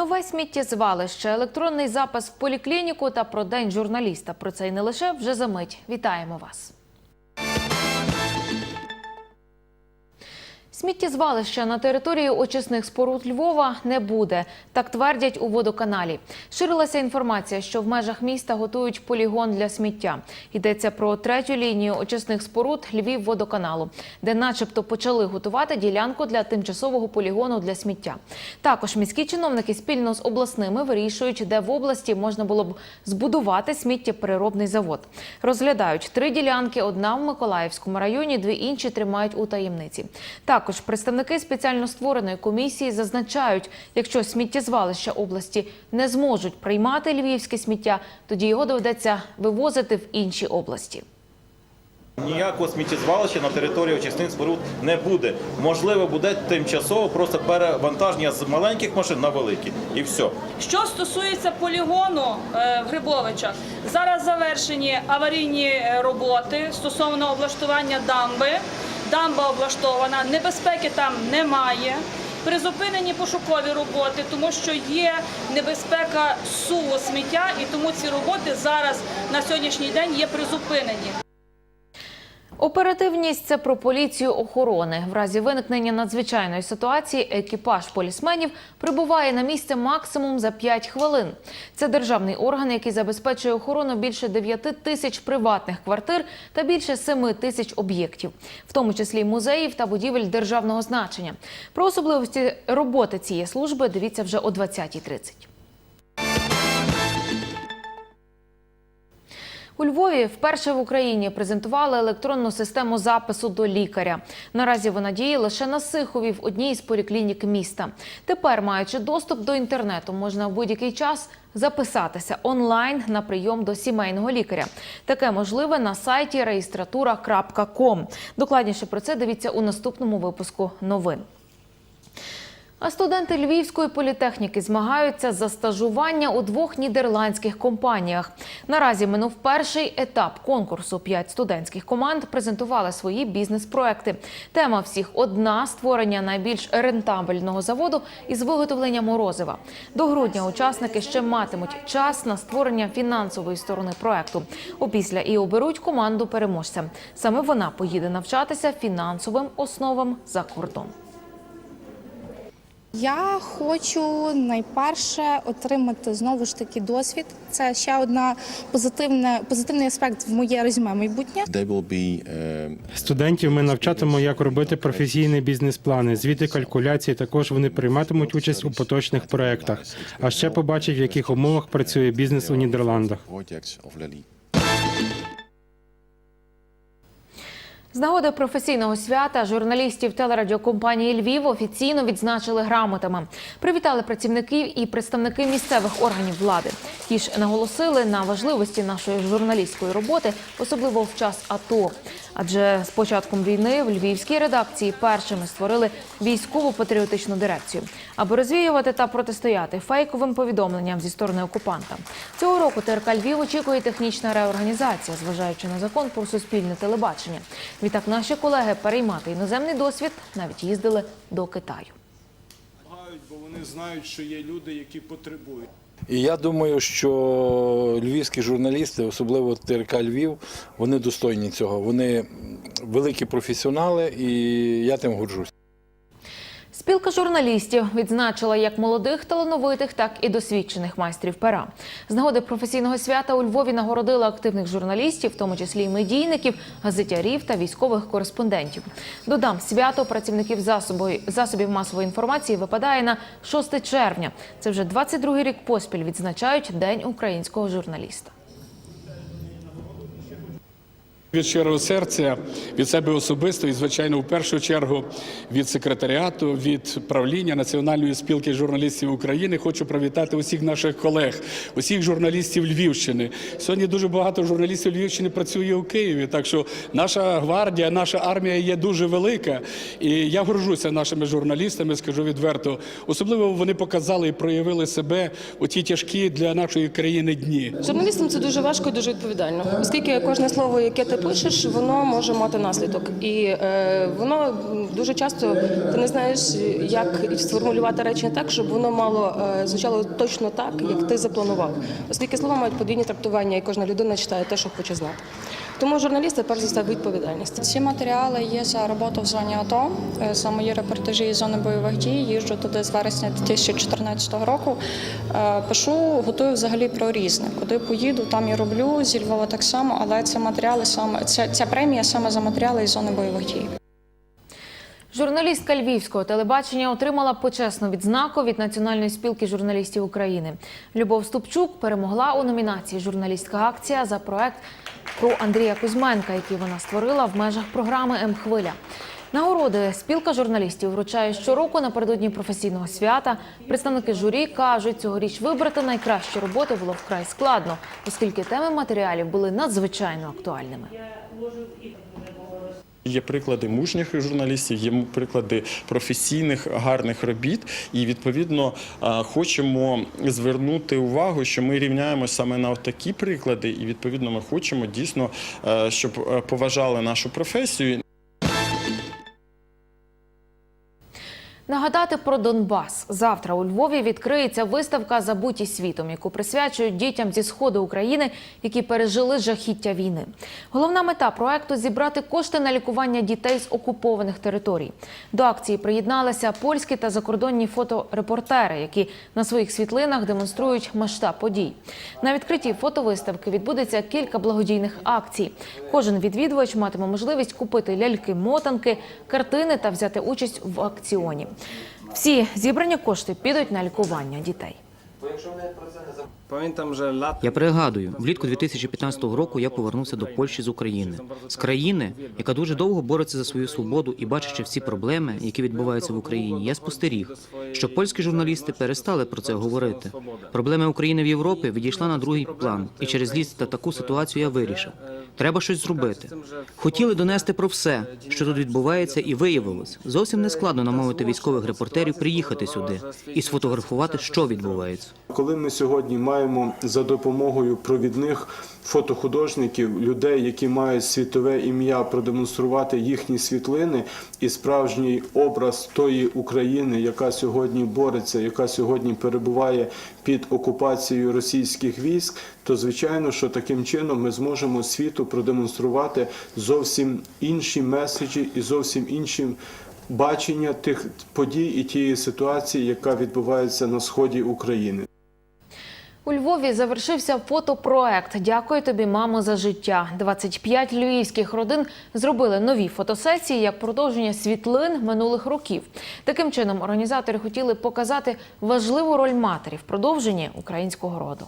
Нове сміттєзвалище, електронний запис в поліклініку та про день журналіста. Про це й не лише вже за мить. Вітаємо вас. Сміттєзвалища на території очисних споруд Львова не буде, так твердять у водоканалі. Ширилася інформація, що в межах міста готують полігон для сміття. Йдеться про третю лінію очисних споруд Львів-водоканалу, де, начебто, почали готувати ділянку для тимчасового полігону для сміття. Також міські чиновники спільно з обласними вирішують, де в області можна було б збудувати сміттєпереробний завод. Розглядають три ділянки: одна в Миколаївському районі, дві інші тримають у таємниці. Також представники спеціально створеної комісії зазначають, якщо сміттєзвалища області не зможуть приймати львівське сміття, тоді його доведеться вивозити в інші області. Ніякого сміттєзвалища на території очисних споруд не буде. Можливо, буде тимчасово просто перевантаження з маленьких машин на великі. І все. Що стосується полігону е, в Грибовичах, зараз завершені аварійні е, роботи стосовно облаштування дамби. Дамба облаштована, небезпеки там немає. Призупинені пошукові роботи, тому що є небезпека суву сміття, і тому ці роботи зараз на сьогоднішній день є призупинені. Оперативність це про поліцію охорони. В разі виникнення надзвичайної ситуації екіпаж полісменів прибуває на місце максимум за 5 хвилин. Це державний орган, який забезпечує охорону більше 9 тисяч приватних квартир та більше 7 тисяч об'єктів, в тому числі музеїв та будівель державного значення. Про особливості роботи цієї служби дивіться вже о 20.30. У Львові вперше в Україні презентували електронну систему запису до лікаря. Наразі вона діє лише на Сихові в одній із поліклінік міста. Тепер, маючи доступ до інтернету, можна в будь-який час записатися онлайн на прийом до сімейного лікаря. Таке можливе на сайті реєстратура.ком. Докладніше про це дивіться у наступному випуску новин. А студенти Львівської політехніки змагаються за стажування у двох нідерландських компаніях. Наразі минув перший етап конкурсу. П'ять студентських команд презентували свої бізнес-проекти. Тема всіх одна створення найбільш рентабельного заводу із виготовлення морозива. До грудня учасники ще матимуть час на створення фінансової сторони проекту. Опісля і оберуть команду переможця. Саме вона поїде навчатися фінансовим основам за кордон. Я хочу найперше отримати знову ж таки досвід. Це ще одна позитивна позитивний аспект в моє резюме майбутнє. Uh, Студентів ми навчатимемо, як робити професійні бізнес-плани. Звіти калькуляції також вони прийматимуть участь у поточних проєктах. А ще побачать, в яких умовах працює бізнес у Нідерландах. З нагоди професійного свята журналістів телерадіокомпанії Львів офіційно відзначили грамотами. Привітали працівників і представники місцевих органів влади. Ті ж наголосили на важливості нашої журналістської роботи, особливо в час АТО. Адже з початком війни в львівській редакції першими створили військову патріотичну дирекцію, аби розвіювати та протистояти фейковим повідомленням зі сторони окупанта. Цього року ТРК Львів очікує технічна реорганізація, зважаючи на закон про суспільне телебачення. Відтак наші колеги переймати іноземний досвід навіть їздили до Китаю. бо вони знають, що є люди, які потребують. І я думаю, що львівські журналісти, особливо ТРК Львів, вони достойні цього. Вони великі професіонали, і я тим горжусь. Спілка журналістів відзначила як молодих талановитих, так і досвідчених майстрів пера. З нагоди професійного свята у Львові нагородили активних журналістів, в тому числі й медійників, газетярів та військових кореспондентів. Додам, свято працівників засобу- засобів масової інформації випадає на 6 червня. Це вже 22-й рік поспіль відзначають День українського журналіста. Від щирого серця, від себе особисто і, звичайно, в першу чергу від секретаріату, від правління Національної спілки журналістів України хочу привітати усіх наших колег, усіх журналістів Львівщини. Сьогодні дуже багато журналістів Львівщини працює у Києві, так що наша гвардія, наша армія є дуже велика. І я горжуся нашими журналістами, скажу відверто. Особливо вони показали і проявили себе у ті тяжкі для нашої країни дні. Журналістам це дуже важко і дуже відповідально, оскільки кожне слово, яке ти пишеш, воно може мати наслідок. І е, воно дуже часто ти не знаєш, як сформулювати речення так, щоб воно мало е, звучало точно так, як ти запланував. Оскільки слова мають подвійні трактування, і кожна людина читає те, що хоче знати. Тому журналісти перш за все відповідальність. Ці матеріали є за роботу в зоні АТО. За мої репортажі із зони бойових дій. Їжджу туди з вересня 2014 року. Е, Пишу, готую взагалі про різне. Куди поїду, там і роблю. Зі Львова так само, але це матеріали саме ця, ця премія саме за матеріали із зони бойових дій. Журналістка львівського телебачення отримала почесну відзнаку від Національної спілки журналістів України. Любов Ступчук перемогла у номінації Журналістська акція за проект про Андрія Кузьменка, який вона створила в межах програми М-Хвиля. Нагороди спілка журналістів вручає щороку напередодні професійного свята. Представники журі кажуть, цьогоріч вибрати найкращі роботи було вкрай складно, оскільки теми матеріалів були надзвичайно актуальними. Є приклади мужніх журналістів, є приклади професійних гарних робіт, і відповідно хочемо звернути увагу, що ми рівняємося саме на такі приклади, і відповідно ми хочемо дійсно, е, щоб е, поважали нашу професію. Нагадати про Донбас. Завтра у Львові відкриється виставка Забуті світом, яку присвячують дітям зі сходу України, які пережили жахіття війни. Головна мета проекту зібрати кошти на лікування дітей з окупованих територій. До акції приєдналися польські та закордонні фоторепортери, які на своїх світлинах демонструють масштаб подій. На відкритті фотовиставки відбудеться кілька благодійних акцій. Кожен відвідувач матиме можливість купити ляльки-мотанки, картини та взяти участь в акціоні. Всі зібрані кошти підуть на лікування дітей. Я пригадую, влітку 2015 року я повернувся до Польщі з України, з країни, яка дуже довго бореться за свою свободу і бачачи всі проблеми, які відбуваються в Україні, я спостеріг, що польські журналісти перестали про це говорити. Проблеми України в Європі відійшла на другий план, і через ліс та таку ситуацію я вирішив. Треба щось зробити. Хотіли донести про все, що тут відбувається, і виявилось зовсім не складно намовити військових репортерів приїхати сюди і сфотографувати, що відбувається. Коли ми сьогодні маємо за допомогою провідних фотохудожників, людей, які мають світове ім'я, продемонструвати їхні світлини і справжній образ тої України, яка сьогодні бореться, яка сьогодні перебуває під окупацією російських військ, то звичайно, що таким чином ми зможемо світу продемонструвати зовсім інші меседжі і зовсім інші бачення тих подій і тієї ситуації, яка відбувається на сході України. У Львові завершився фотопроект Дякую тобі, мамо, за життя. 25 львівських родин зробили нові фотосесії як продовження світлин минулих років. Таким чином, організатори хотіли показати важливу роль матері в продовженні українського роду.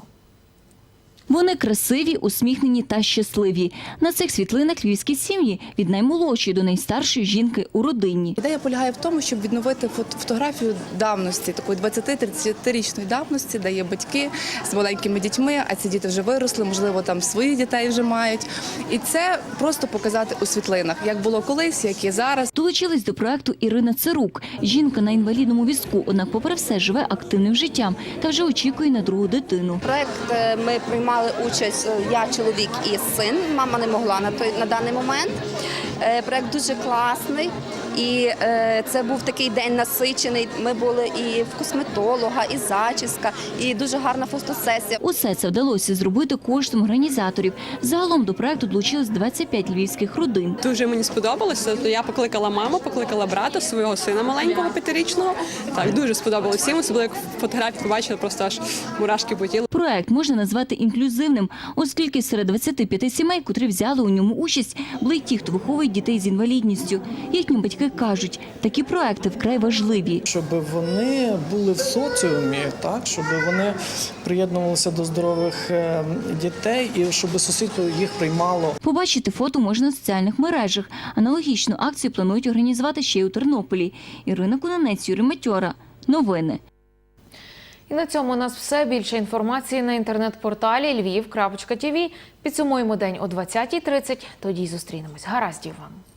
Вони красиві, усміхнені та щасливі. На цих світлинах львівські сім'ї від наймолодшої до найстаршої жінки у родині. Ідея полягає в тому, щоб відновити фото- фотографію давності, такої 20-30-річної давності, де є батьки з маленькими дітьми, а ці діти вже виросли, можливо, там своїх дітей вже мають. І це просто показати у світлинах, як було колись, як є зараз. Долучилась до проекту Ірина Царук. Жінка на інвалідному візку, однак, попри все, живе активним життям та вже очікує на другу дитину. Проект е, ми приймали участь е, я, чоловік і син. Мама не могла на той на даний момент. Е, Проект дуже класний. І е, це був такий день насичений. Ми були і в косметолога, і зачіска, і дуже гарна фотосесія. Усе це вдалося зробити коштом організаторів. Загалом до проекту долучилось 25 львівських родин. Дуже мені сподобалося. То я покликала маму, покликала брата, свого сина маленького п'ятирічного. Так дуже сподобалося всім, особливо як фотографії побачила, просто аж мурашки по тілу. Проект можна назвати інклюзивним, оскільки серед 25 сімей, котрі взяли у ньому участь, були й ті, хто виховує дітей з інвалідністю. Їхні батьки кажуть, такі проекти вкрай важливі. щоб вони були в соціумі, так щоб вони приєднувалися до здорових е, дітей і щоб суспільство їх приймало. Побачити фото можна в соціальних мережах. Аналогічну акцію планують організувати ще й у Тернополі. Ірина Кунанець, Юрій Матьора. Новини. І на цьому у нас все. Більше інформації на інтернет-порталі Львів.тв. Підсумуємо день о 20.30. Тоді зустрінемось. Гараздів вам!